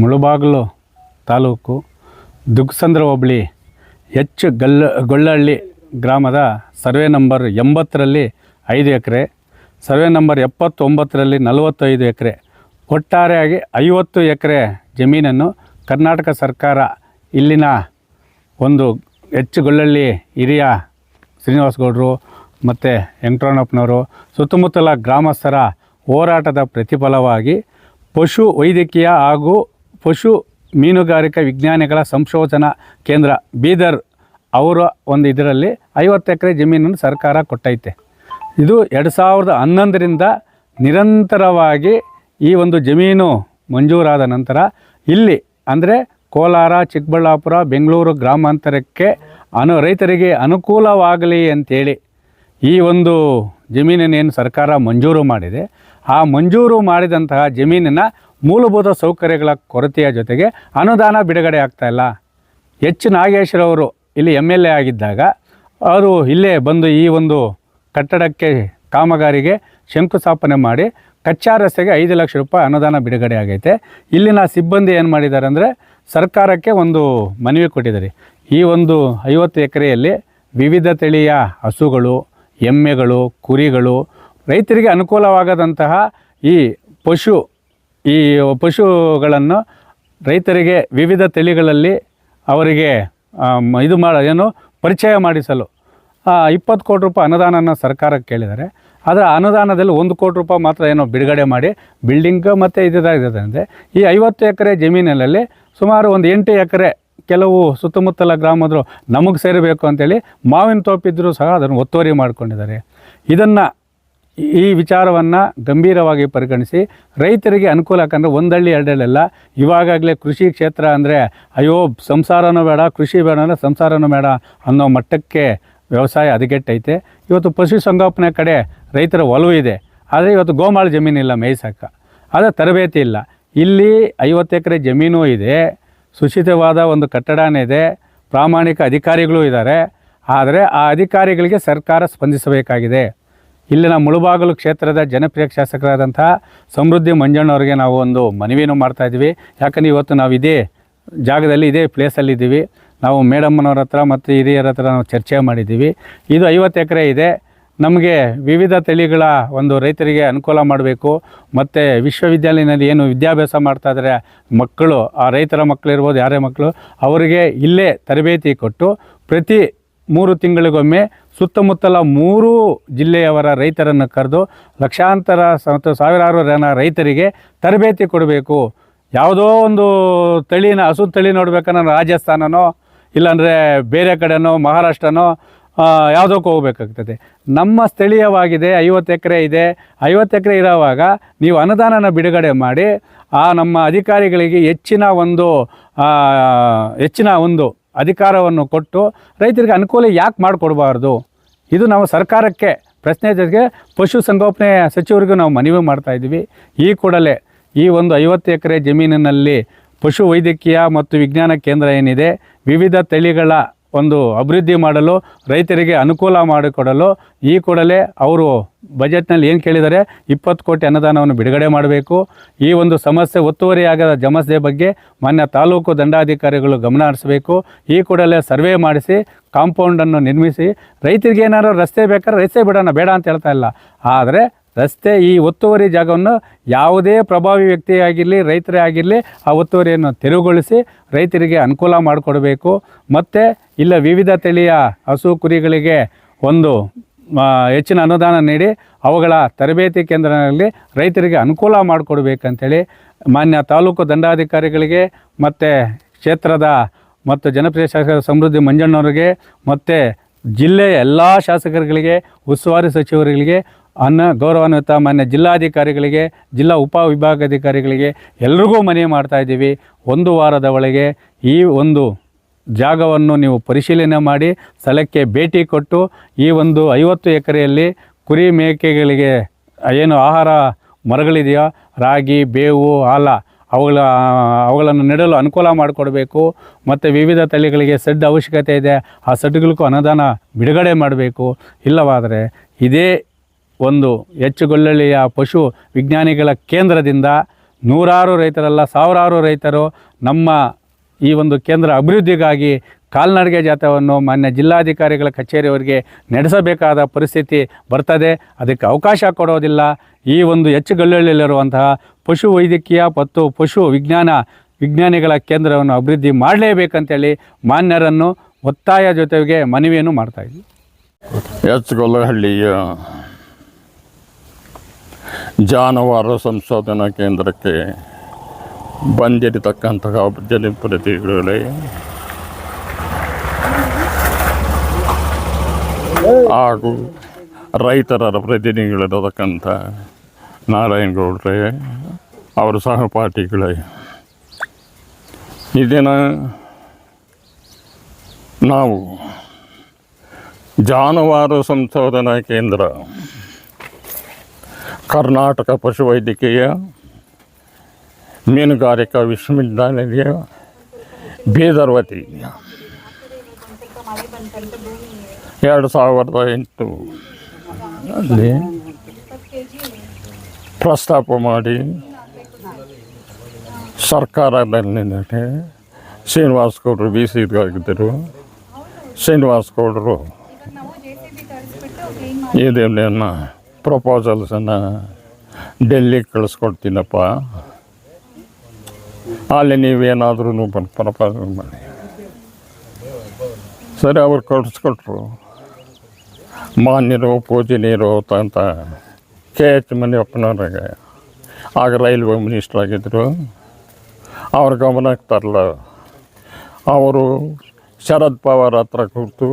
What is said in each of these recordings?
ಮುಳುಬಾಗಿಲು ತಾಲೂಕು ದುಗ್ಸಂದ್ರ ಹೋಬಳಿ, ಎಚ್ ಗಲ್ಲ ಗೊಳ್ಳಹಳ್ಳಿ ಗ್ರಾಮದ ಸರ್ವೆ ನಂಬರ್ ಎಂಬತ್ತರಲ್ಲಿ ಐದು ಎಕರೆ, ಸರ್ವೆ ನಂಬರ್ ಎಪ್ಪತ್ತೊಂಬತ್ತರಲ್ಲಿ ನಲವತ್ತೈದು ಎಕರೆ, ಒಟ್ಟಾರೆಯಾಗಿ ಐವತ್ತು ಎಕರೆ ಜಮೀನನ್ನು ಕರ್ನಾಟಕ ಸರ್ಕಾರ ಇಲ್ಲಿನ ಒಂದು ಎಚ್ ಗೊಳ್ಳಹಳ್ಳಿ ಹಿರಿಯ ಶ್ರೀನಿವಾಸ ಗೌಡರು ಮತ್ತು ವೆಂಕಟರಣಪ್ಪನವರು ಸುತ್ತಮುತ್ತಲ ಗ್ರಾಮಸ್ಥರ ಹೋರಾಟದ ಪ್ರತಿಫಲವಾಗಿ ಪಶು ವೈದ್ಯಕೀಯ ಹಾಗೂ ಪಶು ಮೀನುಗಾರಿಕಾ ವಿಜ್ಞಾನಿಗಳ ಸಂಶೋಧನಾ ಕೇಂದ್ರ ಬೀದರ್ ಅವರ ಒಂದು ಇದರಲ್ಲಿ ಐವತ್ತು ಎಕರೆ ಜಮೀನನ್ನು ಸರ್ಕಾರ ಕೊಟ್ಟೈತೆ. ಇದು ಎರಡು ಸಾವಿರದ ಹನ್ನೊಂದರಿಂದ ನಿರಂತರವಾಗಿ ಈ ಒಂದು ಜಮೀನು ಮಂಜೂರಾದ ನಂತರ ಇಲ್ಲಿ ಅಂದರೆ ಕೋಲಾರ, ಚಿಕ್ಕಬಳ್ಳಾಪುರ, ಬೆಂಗಳೂರು ಗ್ರಾಮಾಂತರಕ್ಕೆ ಅನು ರೈತರಿಗೆ ಅನುಕೂಲವಾಗಲಿ ಅಂತೇಳಿ ಈ ಒಂದು ಜಮೀನನ್ನೇನು ಸರ್ಕಾರ ಮಂಜೂರು ಮಾಡಿದೆ. ಆ ಮಂಜೂರು ಮಾಡಿದಂತಹ ಜಮೀನಿನ ಮೂಲಭೂತ ಸೌಕರ್ಯಗಳ ಕೊರತೆಯ ಜೊತೆಗೆ ಅನುದಾನ ಬಿಡುಗಡೆ ಆಗ್ತಾ ಇಲ್ಲ. ಎಚ್. ನಾಗೇಶ್ವರವರು ಇಲ್ಲಿ ಎಂ ಎಲ್ ಎ ಆಗಿದ್ದಾಗ ಅವರು ಇಲ್ಲೇ ಬಂದು ಈ ಒಂದು ಕಟ್ಟಡಕ್ಕೆ ಕಾಮಗಾರಿಗೆ ಶಂಕುಸ್ಥಾಪನೆ ಮಾಡಿ ಕಚ್ಚಾ ರಸ್ತೆಗೆ ಐದು ಲಕ್ಷ ರೂಪಾಯಿ ಅನುದಾನ ಬಿಡುಗಡೆ ಆಗೈತೆ. ಇಲ್ಲಿನ ಸಿಬ್ಬಂದಿ ಏನು ಮಾಡಿದ್ದಾರೆ ಅಂದರೆ ಸರ್ಕಾರಕ್ಕೆ ಒಂದು ಮನವಿ ಕೊಟ್ಟಿದ್ದಾರೆ. ಈ ಒಂದು ಐವತ್ತು ಎಕರೆಯಲ್ಲಿ ವಿವಿಧ ತಳಿಯ ಹಸುಗಳು, ಎಮ್ಮೆಗಳು, ಕುರಿಗಳು ರೈತರಿಗೆ ಅನುಕೂಲವಾಗದಂತಹ ಈ ಪಶು ಈ ಪಶುಗಳನ್ನು ರೈತರಿಗೆ ವಿವಿಧ ತಳಿಗಳಲ್ಲಿ ಅವರಿಗೆ ಇದು ಮಾಡ, ಏನು, ಪರಿಚಯ ಮಾಡಿಸಲು ಇಪ್ಪತ್ತು ಕೋಟಿ ರೂಪಾಯಿ ಅನುದಾನನ ಸರ್ಕಾರಕ್ಕೆ ಕೇಳಿದ್ದಾರೆ. ಆದರೆ ಅನುದಾನದಲ್ಲಿ ಒಂದು ಕೋಟಿ ರೂಪಾಯಿ ಮಾತ್ರ ಏನೋ ಬಿಡುಗಡೆ ಮಾಡಿ, ಬಿಲ್ಡಿಂಗ್ ಮತ್ತು ಇದಾಗಿದೆ ಈ ಐವತ್ತು ಎಕರೆ ಜಮೀನಿನಲ್ಲಿ ಸುಮಾರು ಒಂದು ಎಂಟು ಎಕರೆ ಕೆಲವು ಸುತ್ತಮುತ್ತಲ ಗ್ರಾಮದರು ನಮಗೆ ಸೇರಬೇಕು ಅಂತೇಳಿ ಮಾವಿನ ತೋಪಿದ್ದರೂ ಸಹ ಅದನ್ನು ಒತ್ತುವರಿ ಮಾಡಿಕೊಂಡಿದ್ದಾರೆ. ಇದನ್ನು ಈ ವಿಚಾರವನ್ನು ಗಂಭೀರವಾಗಿ ಪರಿಗಣಿಸಿ ರೈತರಿಗೆ ಅನುಕೂಲ ಯಾಕಂದರೆ ಒಂದಳ್ಳಿ ಎರಡಲ್ಲೆಲ್ಲ ಇವಾಗಲೇ ಕೃಷಿ ಕ್ಷೇತ್ರ ಅಂದರೆ, ಅಯ್ಯೋ, ಸಂಸಾರನೂ ಬೇಡ, ಕೃಷಿ ಬೇಡ ಅಂದರೆ ಸಂಸಾರನೂ ಬೇಡ ಅನ್ನೋ ಮಟ್ಟಕ್ಕೆ ವ್ಯವಸಾಯ ಹದಗೆಟ್ಟೈತೆ. ಇವತ್ತು ಪಶು ಸಂಗೋಪನೆ ಕಡೆ ರೈತರ ಒಲವು ಇದೆ. ಆದರೆ ಇವತ್ತು ಗೋಮಾಳ ಜಮೀನಿಲ್ಲ ಮೇಯ್ಸಕ್ಕೆ ಆದರೆ ತರಬೇತಿ ಇಲ್ಲ. ಇಲ್ಲಿ ಐವತ್ತು ಎಕರೆ ಜಮೀನು ಇದೆ. ಸುಶಿತವಾದ ಒಂದು ಕಟ್ಟಡನೇ ಇದೆ. ಪ್ರಾಮಾಣಿಕ ಅಧಿಕಾರಿಗಳು ಇದ್ದಾರೆ. ಆದರೆ ಆ ಅಧಿಕಾರಿಗಳಿಗೆ ಸರ್ಕಾರ ಸ್ಪಂದಿಸಬೇಕಾಗಿದೆ. ಇಲ್ಲಿನ ಮುಳುಬಾಗಲು ಕ್ಷೇತ್ರದ ಜನಪ್ರಿಯ ಶಾಸಕರಾದಂಥ ಸಮೃದ್ಧಿ ಮಂಜಣ್ಣವರಿಗೆ ನಾವು ಒಂದು ಮನವಿಯನ್ನು ಮಾಡ್ತಾ ಇದ್ವಿ ಯಾಕಂದ್ರೆ ಇವತ್ತು ನಾವು ಇದೇ ಜಾಗದಲ್ಲಿ, ಇದೇ ಪ್ಲೇಸಲ್ಲಿದ್ದೀವಿ ನಾವು ಮೇಡಮ್ಮನವ್ರ ಹತ್ರ ಮತ್ತು ಹಿರಿಯರ ಹತ್ರ ನಾವು ಚರ್ಚೆ ಮಾಡಿದ್ದೀವಿ. ಇದು ಐವತ್ತು ಎಕರೆ ಇದೆ. ನಮಗೆ ವಿವಿಧ ತಳಿಗಳ ಒಂದು ರೈತರಿಗೆ ಅನುಕೂಲ ಮಾಡಬೇಕು. ಮತ್ತು ವಿಶ್ವವಿದ್ಯಾಲಯದಲ್ಲಿ ಏನು ವಿದ್ಯಾಭ್ಯಾಸ ಮಾಡ್ತಾ ಇದ್ದಾರೆ ಮಕ್ಕಳು, ಆ ರೈತರ ಮಕ್ಕಳಿರ್ಬೋದು, ಯಾರೇ ಮಕ್ಕಳು, ಅವರಿಗೆ ಇಲ್ಲೇ ತರಬೇತಿ ಕೊಟ್ಟು ಪ್ರತಿ ಮೂರು ತಿಂಗಳಿಗೊಮ್ಮೆ ಸುತ್ತಮುತ್ತಲ ಮೂರು ಜಿಲ್ಲೆಯವರ ರೈತರನ್ನು ಕರೆದು ಲಕ್ಷಾಂತರ ಸಾವಿರಾರು ಜನ ರೈತರಿಗೆ ತರಬೇತಿ ಕೊಡಬೇಕು. ಯಾವುದೋ ಒಂದು ತಳಿನ ಹಸು ತಳಿ ನೋಡ್ಬೇಕಂದ್ರೆ ರಾಜಸ್ಥಾನನೋ, ಇಲ್ಲಾಂದರೆ ಬೇರೆ ಕಡೆನೋ, ಮಹಾರಾಷ್ಟ್ರನೋ ಯಾವುದಕ್ಕೂ ಹೋಗ್ಬೇಕಾಗ್ತದೆ. ನಮ್ಮ ಸ್ಥಳೀಯವಾಗಿದೆ, ಐವತ್ತು ಎಕರೆ ಇದೆ. ಐವತ್ತು ಎಕರೆ ಇರೋವಾಗ ನೀವು ಅನುದಾನನ ಬಿಡುಗಡೆ ಮಾಡಿ, ಆ ನಮ್ಮ ಅಧಿಕಾರಿಗಳಿಗೆ ಹೆಚ್ಚಿನ ಒಂದು ಹೆಚ್ಚಿನ ಒಂದು ಅಧಿಕಾರವನ್ನು ಕೊಟ್ಟು ರೈತರಿಗೆ ಅನುಕೂಲ ಯಾಕೆ ಮಾಡಿಕೊಡಬಾರ್ದು? ಇದು ನಾವು ಸರ್ಕಾರಕ್ಕೆ ಪ್ರಶ್ನೆ ಜೊತೆಗೆ ಪಶುಸಂಗೋಪನೆ ಸಚಿವರಿಗೂ ನಾವು ಮನವಿ ಮಾಡ್ತಾ ಇದ್ದೀವಿ. ಈ ಕೂಡಲೇ ಈ ಒಂದು ಐವತ್ತು ಎಕರೆ ಜಮೀನಿನಲ್ಲಿ ಪಶು ವೈದ್ಯಕೀಯ ಮತ್ತು ವಿಜ್ಞಾನ ಕೇಂದ್ರ ಏನಿದೆ, ವಿವಿಧ ತಳಿಗಳ ಒಂದು ಅಭಿವೃದ್ಧಿ ಮಾಡಲು, ರೈತರಿಗೆ ಅನುಕೂಲ ಮಾಡಿಕೊಡಲು ಈ ಕೂಡಲೇ ಅವರು ಬಜೆಟ್ನಲ್ಲಿ ಏನು ಕೇಳಿದರೆ ಇಪ್ಪತ್ತು ಕೋಟಿ ಅನುದಾನವನ್ನು ಬಿಡುಗಡೆ ಮಾಡಬೇಕು. ಈ ಒಂದು ಸಮಸ್ಯೆ ಒತ್ತುವರಿಯಾಗದ ಸಮಸ್ಯೆ ಬಗ್ಗೆ ಮಾನ್ಯ ತಾಲೂಕು ದಂಡಾಧಿಕಾರಿಗಳು ಗಮನ ಹರಿಸಬೇಕು. ಈ ಕೂಡಲೇ ಸರ್ವೆ ಮಾಡಿಸಿ, ಕಾಂಪೌಂಡನ್ನು ನಿರ್ಮಿಸಿ, ರೈತರಿಗೆ ಏನಾದರೂ ರಸ್ತೆ ಬೇಕಾದ್ರೆ ರಸ್ತೆ ಬಿಡೋಣ, ಬೇಡ ಅಂತ ಹೇಳ್ತಾ ಇಲ್ಲ. ಆದರೆ ರಸ್ತೆ ಈ ಒತ್ತುವರಿ ಜಾಗವನ್ನು ಯಾವುದೇ ಪ್ರಭಾವಿ ವ್ಯಕ್ತಿ ಆಗಿರಲಿ, ರೈತರೇ ಆಗಿರಲಿ, ಆ ಒತ್ತುವರಿಯನ್ನು ತೆರವುಗೊಳಿಸಿ ರೈತರಿಗೆ ಅನುಕೂಲ ಮಾಡಿಕೊಡಬೇಕು. ಮತ್ತು ಇಲ್ಲ ವಿವಿಧ ತಳಿಯ ಹಸು ಕುರಿಗಳಿಗೆ ಒಂದು ಹೆಚ್ಚಿನ ಅನುದಾನ ನೀಡಿ ಅವುಗಳ ತರಬೇತಿ ಕೇಂದ್ರಗಳಲ್ಲಿ ರೈತರಿಗೆ ಅನುಕೂಲ ಮಾಡಿಕೊಡ್ಬೇಕಂಥೇಳಿ ಮಾನ್ಯ ತಾಲೂಕು ದಂಡಾಧಿಕಾರಿಗಳಿಗೆ ಮತ್ತು ಕ್ಷೇತ್ರದ ಮತ್ತು ಜನಪ್ರಿಯ ಶಾಸಕರ ಸಮೃದ್ಧಿ ಮಂಜಣ್ಣವರಿಗೆ ಮತ್ತು ಜಿಲ್ಲೆಯ ಎಲ್ಲ ಶಾಸಕರುಗಳಿಗೆ, ಉಸ್ತುವಾರಿ ಸಚಿವರುಗಳಿಗೆ ಅನ್ನ ಗೌರವಾನ್ವಿತ ಮಾನ್ಯ ಜಿಲ್ಲಾಧಿಕಾರಿಗಳಿಗೆ, ಜಿಲ್ಲಾ ಉಪ ವಿಭಾಗಾಧಿಕಾರಿಗಳಿಗೆ ಎಲ್ರಿಗೂ ಮನವಿ ಮಾಡ್ತಾ ಇದ್ದೀವಿ. ಒಂದು ವಾರದ ಒಳಗೆ ಈ ಒಂದು ಜಾಗವನ್ನು ನೀವು ಪರಿಶೀಲನೆ ಮಾಡಿ, ಸ್ಥಳಕ್ಕೆ ಭೇಟಿ ಕೊಟ್ಟು ಈ ಒಂದು ಐವತ್ತು ಎಕರೆಯಲ್ಲಿ ಕುರಿ ಮೇಕೆಗಳಿಗೆ ಏನು ಆಹಾರ ಮರಗಳಿದೆಯೋ, ರಾಗಿ, ಬೇವು ಆಲ ಅವುಗಳ, ಅವುಗಳನ್ನು ನೆಡಲು ಅನುಕೂಲ ಮಾಡಿಕೊಡಬೇಕು. ಮತ್ತು ವಿವಿಧ ತಳಿಗಳಿಗೆ ಸೆಡ್ ಅವಶ್ಯಕತೆ ಇದೆ, ಆ ಸೆಡ್ಗಳಿಗೂ ಅನುದಾನ ಬಿಡುಗಡೆ ಮಾಡಬೇಕು. ಇಲ್ಲವಾದರೆ ಇದೇ ಒಂದು ಹೆಚ್ಚುಗೊಳ್ಳಳಿಯ ಪಶು ವಿಜ್ಞಾನಿಗಳ ಕೇಂದ್ರದಿಂದ ನೂರಾರು ರೈತರಲ್ಲ, ಸಾವಿರಾರು ರೈತರು ನಮ್ಮ ಈ ಒಂದು ಕೇಂದ್ರ ಅಭಿವೃದ್ಧಿಗಾಗಿ ಕಾಲ್ನಡಿಗೆ ಜಾಥವನ್ನು ಮಾನ್ಯ ಜಿಲ್ಲಾಧಿಕಾರಿಗಳ ಕಚೇರಿಯವರಿಗೆ ನಡೆಸಬೇಕಾದ ಪರಿಸ್ಥಿತಿ ಬರ್ತದೆ. ಅದಕ್ಕೆ ಅವಕಾಶ ಕೊಡೋದಿಲ್ಲ. ಈ ಒಂದು ಹೆಚ್ಚು ಗಲ್ಲಳ್ಳಿಯಲ್ಲಿರುವಂತಹ ಪಶು ವೈದ್ಯಕೀಯ ಮತ್ತು ಪಶು ವಿಜ್ಞಾನ ವಿಜ್ಞಾನಿಗಳ ಕೇಂದ್ರವನ್ನು ಅಭಿವೃದ್ಧಿ ಮಾಡಲೇಬೇಕಂತೇಳಿ ಮಾನ್ಯರನ್ನು ಒತ್ತಾಯ ಜೊತೆಗೆ ಮನವಿಯನ್ನು ಮಾಡ್ತಾಯಿದ್ವಿ ಎಚ್ಗೊಲ್ಲಹಳ್ಳಿಯ ಜಾನುವಾರು ಸಂಶೋಧನಾ ಕೇಂದ್ರಕ್ಕೆ ಬಂದಿರತಕ್ಕಂತಹ ಜನಪ್ರತಿನಿಧಿಗಳೇ ಹಾಗೂ ರೈತರ ಪ್ರತಿನಿಧಿಗಳಿರತಕ್ಕಂಥ ನಾರಾಯಣಗೌಡ್ರೆ ಅವರ ಸಹಪಾಠಿಗಳೇ. ಈ ದಿನ ನಾವು ಜಾನುವಾರು ಸಂಶೋಧನಾ ಕೇಂದ್ರ ಕರ್ನಾಟಕ ಪಶುವೈದ್ಯಕೀಯ ಮೀನುಗಾರಿಕಾ ವಿಶ್ವವಿದ್ಯಾನಿಲಯ ಬೀದರ್ ವತಿಯಿಂದ ಎರಡು ಸಾವಿರದ ಎಂಟು ಅಲ್ಲಿ ಪ್ರಸ್ತಾಪ ಮಾಡಿ ಸರ್ಕಾರದಲ್ಲಿ ಶ್ರೀನಿವಾಸ್ ಗೌಡರು ಬಿ ಸಿ ಆಗಿದ್ದರು. ಶ್ರೀನಿವಾಸ್ ಗೌಡರು ಇದನ್ನ ಪ್ರಪೋಸಲ್ಸನ್ನು ಡೆಲ್ಲಿಗೆ ಕಳಿಸ್ಕೊಡ್ತೀನಪ್ಪ. ಅಲ್ಲಿ ನೀವೇನಾದ್ರೂ ಬಂದು ಪ್ರಪೋಸಲ್ ಮಾಡಿ. ಸರಿ, ಅವ್ರು ಕಳಿಸ್ಕೊಟ್ರು. ಮಾನ್ಯರು, ಪೂಜನೀಯರು ಅಂತ ಕೆ ಎಚ್ ಮನಿಯಪ್ಪನವ್ರಿಗೆ. ಆಗ ರೈಲ್ವೆ ಮಿನಿಸ್ಟರ್ ಆಗಿದ್ದರು ಅವ್ರ ಗಮನಕ್ಕೆ ತರಲ್ಲ ಅವರು ಶರದ್ ಪವಾರ್ ಹತ್ರ ಕೂತು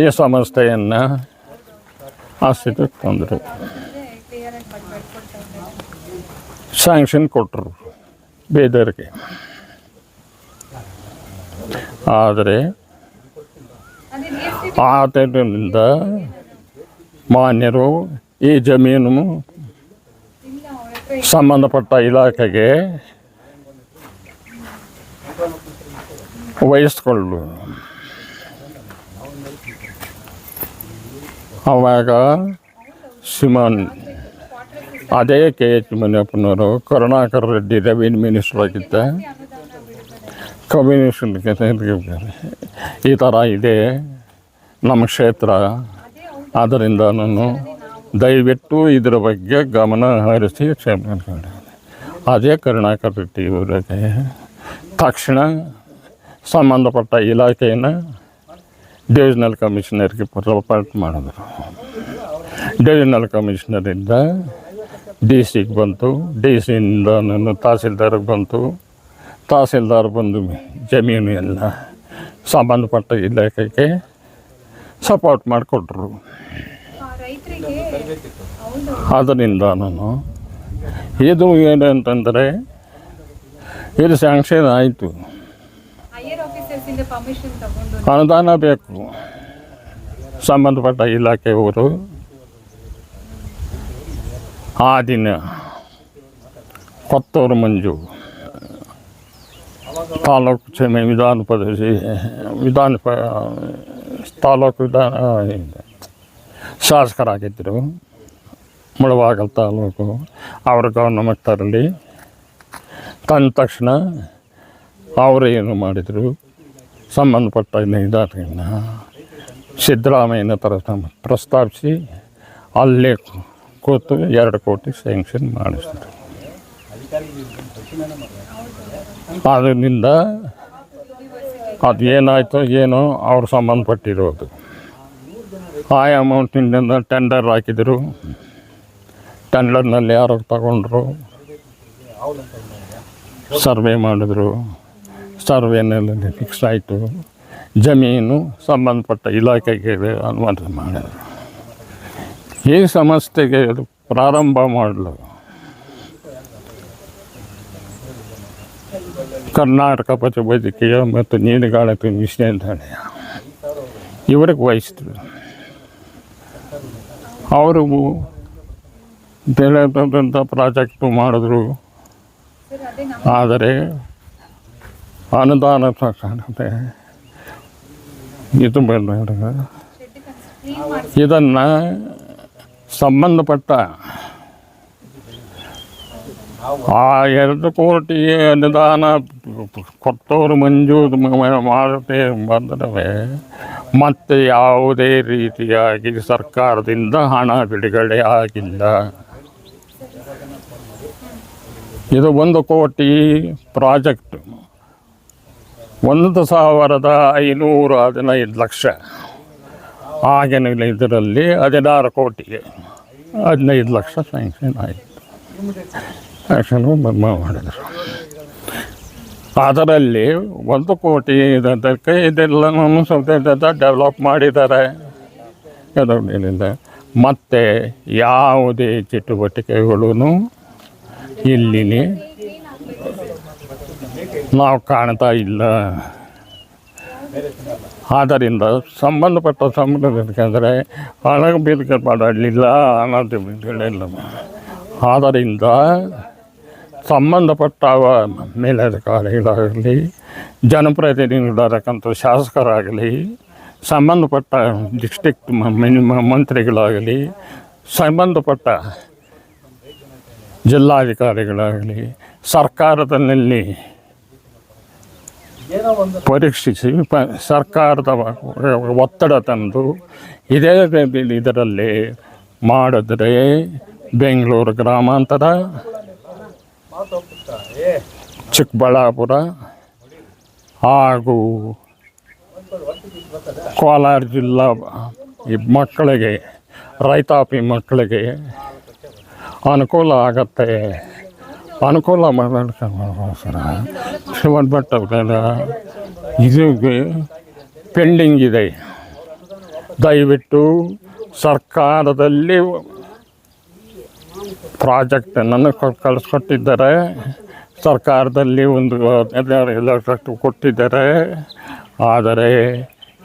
ಈ ಸಂಸ್ಥೆಯನ್ನು ಆ ತೊಂದರೆ ತಂದರು. ಸ್ಯಾಂಕ್ಷನ್ ಕೊಟ್ಟರು ಬೇದರ್ಗೆ ಆದರೆ ಆತನಿಂದ ಮಾನ್ಯರು ಈ ಜಮೀನು ಸಂಬಂಧಪಟ್ಟ ಇಲಾಖೆಗೆ ವಹಿಸ್ಕೊಳ್ಳು. ಅವಾಗ ಸಿಮನ್ ಅದೇ ಕೆ ಎಚ್ ಮುನಿಯಪ್ಪನವರು ಕರುಣಾಕರ್ ರೆಡ್ಡಿ ರೆವಿನ್ಯೂ ಮಿನಿಸ್ಟರ್ ಆಗಿದ್ದ. ಕಮ್ಯುನಿಸ್ಟ್ ಈ ಥರ ಇದೆ ನಮ್ಮ ಕ್ಷೇತ್ರ. ಆದ್ದರಿಂದ ನಾನು ದಯವಿಟ್ಟು ಇದರ ಬಗ್ಗೆ ಗಮನ ಹರಿಸಿ ಕ್ಷೇಮ ಅದೇ ಕರುಣಾಕರ್ ರೆಡ್ಡಿ ಇವರಿಗೆ ತಕ್ಷಣ ಸಂಬಂಧಪಟ್ಟ ಇಲಾಖೆಯನ್ನು ಡಿವಿಷನಲ್ ಕಮಿಷನರ್ಗೆ ರಿಪೋರ್ಟ್ ಮಾಡಿದ್ರು. ಡಿವಿಷನಲ್ ಕಮಿಷನರಿಂದ ಡಿ ಸಿಗೆ ಬಂತು. ಡಿ ಸಿಯಿಂದ ನಾನು ತಹಸೀಲ್ದಾರ್ಗೆ ಬಂತು. ತಹಸೀಲ್ದಾರ್ ಬಂದು ಜಮೀನು ಎಲ್ಲ ಸಂಬಂಧಪಟ್ಟ ಇಲಾಖೆಗೆ ಸಪೋರ್ಟ್ ಮಾಡಿಕೊಟ್ರು. ಆದ್ದರಿಂದ ನಾನು ಇದು ಏನು ಅಂತಂದರೆ ಇದು ಸ್ಯಾಂಕ್ಷನ್ ಆಯಿತು. ಅನುದಾನ ಬೇಕು. ಸಂಬಂಧಪಟ್ಟ ಇಲಾಖೆಯವರು ಆ ದಿನ ಕೊತ್ತೂರು ಮಂಜು ತಾಲೂಕು ಸೀಮೆ ವಿಧಾನ ಪ್ರದೇಶಿ ವಿಧಾನ ತಾಲೂಕು ವಿಧಾನ ಶಾಸಕರಾಗಿದ್ದರು. ಮುಳಬಾಗಲ್ ತಾಲೂಕು ಅವರ ಗೌರ್ನಮೆಂಟ್ ತರಲಿ. ತಂದ ತಕ್ಷಣ ಅವರು ಏನು ಮಾಡಿದರು? ಸಂಬಂಧಪಟ್ಟ ನಿರ್ಧಾರಗಳನ್ನ ಸಿದ್ದರಾಮಯ್ಯನ ಥರ ಪ್ರಸ್ತಾಪಿಸಿ ಅಲ್ಲೇ ಕೂತು ಎರಡು ಕೋಟಿ ಸ್ಯಾಂಕ್ಷನ್ ಮಾಡಿಸಿದ್ರು. ಅದರಿಂದ ಅದು ಏನಾಯಿತು ಏನೋ ಅವ್ರು ಸಂಬಂಧಪಟ್ಟಿರೋದು. ಆ ಅಮೌಂಟಿಂದ ಟೆಂಡರ್ ಹಾಕಿದರು. ಟೆಂಡರ್ನಲ್ಲಿ ಯಾರು ತಗೊಂಡ್ರು? ಸರ್ವೆ ಮಾಡಿದ್ರು. ಸರ್ವೆನಲ್ಲಿ ಫಿಕ್ಸ್ ಆಯಿತು. ಜಮೀನು ಸಂಬಂಧಪಟ್ಟ ಇಲಾಖೆಗೆ ಅನುಮತಿ ಮಾಡಿದರು. ಈ ಸಂಸ್ಥೆಗೆ ಪ್ರಾರಂಭ ಮಾಡಲು ಕರ್ನಾಟಕ ಪಶು ವೈದ್ಯಕೀಯ ಮತ್ತು ನೀರುಗಾರಿಕೆ ವಿಶ್ವವಿದ್ಯಾಲಯ ಇವರಿಗೆ ವಹಿಸಿದ್ರು. ಅವರು ಬೆಳೆದಂಥ ಪ್ರಾಜೆಕ್ಟು ಮಾಡಿದ್ರು. ಆದರೆ ಅನುದಾನ ತಕ್ಕಂತೆ ಇದು ಮಾಡಿಸಿ ಇದನ್ನು ಸಂಬಂಧಪಟ್ಟ ಆ ಎರಡು ಕೋಟಿ ಅನುದಾನ ಕೊಟ್ಟವರು ಮಂಜೂರು ಮಾಡದೆ ಬಂದರೆ ಮತ್ತೆ ಯಾವುದೇ ರೀತಿಯಾಗಿ ಸರ್ಕಾರದಿಂದ ಹಣ ಬಿಡುಗಡೆ ಆಗಿಲ್ಲ. ಇದು ಒಂದು ಕೋಟಿ ಪ್ರಾಜೆಕ್ಟ್. ಒಂದು ಸಾವಿರದ ಐನೂರ ಹದಿನೈದು ಲಕ್ಷ. ಆಗಿನ ಇದರಲ್ಲಿ ಹದಿನಾರು ಕೋಟಿಗೆ ಹದಿನೈದು ಲಕ್ಷ ಸ್ಯಾಂಕ್ಷನ್ ಆಯಿತು. ಸ್ಯಾಂಕ್ಷನ್ ಮಾಡಿದರು. ಅದರಲ್ಲಿ ಒಂದು ಕೋಟಿ ಇದಕ್ಕೆ ಇದೆಲ್ಲನೂ ಸ್ವಲ್ಪ ಡೆವಲಪ್ ಮಾಡಿದ್ದಾರೆ. ಏನಿಲ್ಲ ಮತ್ತು ಯಾವುದೇ ಚಟುವಟಿಕೆಗಳೂ ಇಲ್ಲಿ ನಾವು ಕಾಣ್ತಾ ಇಲ್ಲ. ಆದ್ದರಿಂದ ಸಂಬಂಧಪಟ್ಟ ಸಂಬಂಧಬೇಕೆಂದರೆ ಹಣ ಬೀದಿಗೆ ಮಾಡಲಿಲ್ಲ ಅನ್ನೋದು ಆದ್ದರಿಂದ ಸಂಬಂಧಪಟ್ಟ ಮೇಲಧಿಕಾರಿಗಳಾಗಲಿ ಜನಪ್ರತಿನಿಧಿಗಳಿರತಕ್ಕಂಥ ಶಾಸಕರಾಗಲಿ, ಸಂಬಂಧಪಟ್ಟ ಮಿನಿಮಮ್ ಮಂತ್ರಿಗಳಾಗಲಿ, ಸಂಬಂಧಪಟ್ಟ ಜಿಲ್ಲಾಧಿಕಾರಿಗಳಾಗಲಿ ಸರ್ಕಾರದಲ್ಲಿ ಪರೀಕ್ಷಿಸಿ ಪ ಸರ್ಕಾರದ ಒತ್ತಡ ತಂದು ಇದೇ ಇದರಲ್ಲಿ ಮಾಡಿದ್ರೆ ಬೆಂಗಳೂರು ಗ್ರಾಮಾಂತರ ಚಿಕ್ಕಬಳ್ಳಾಪುರ ಹಾಗೂ ಕೋಲಾರ ಜಿಲ್ಲಾ ಈ ಮಕ್ಕಳಿಗೆ ರೈತಾಪಿ ಮಕ್ಕಳಿಗೆ ಅನುಕೂಲ ಆಗತ್ತೆ. ಅನುಕೂಲ ಮಾಡೋಕ್ಕೋಸ್ಕರ ಶಿವನ್ ಭಟ್ ಪೆಂಡಿಂಗ್ ಇದೆ. ದಯವಿಟ್ಟು ಸರ್ಕಾರದಲ್ಲಿ ಪ್ರಾಜೆಕ್ಟ್ ಪ್ರಾಜೆಕ್ಟನ್ನು ಕಳಿಸ್ಕೊಟ್ಟಿದ್ದಾರೆ. ಸರ್ಕಾರದಲ್ಲಿ ಒಂದು ಎಲೆಕ್ಟ್ರಿಕ್ ಕೊಟ್ಟಿದ್ದಾರೆ. ಆದರೆ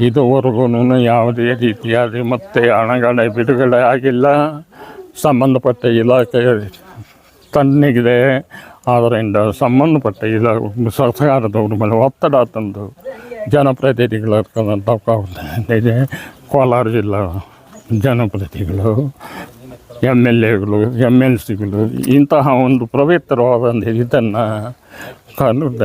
ಇದುವರೆಗೂ ಯಾವುದೇ ರೀತಿಯಾದ ಮತ್ತೆ ಹಣಗಳ ಬಿಡುಗಡೆ ಆಗಿಲ್ಲ. ಸಂಬಂಧಪಟ್ಟ ಇಲಾಖೆ ತಣ್ಣಗಿದೆ. ಆದ್ದರಿಂದ ಸಂಬಂಧಪಟ್ಟ ಇಲ್ಲ ಸರ್ಕಾರದವ್ರ ಮೇಲೆ ಒತ್ತಡ ತಂದು ಜನಪ್ರತಿನಿಧಿಗಳು ಇದೆ ಕೋಲಾರ ಜಿಲ್ಲಾ ಜನಪ್ರತಿನಿಧಿಗಳು ಎಂ ಎಲ್ ಎಗಳು ಎಂ ಎಲ್ ಸಿಗಳು ಇಂತಹ ಒಂದು ಪವಿತ್ರವಾದ ಇದನ್ನು ಕಾನೂನು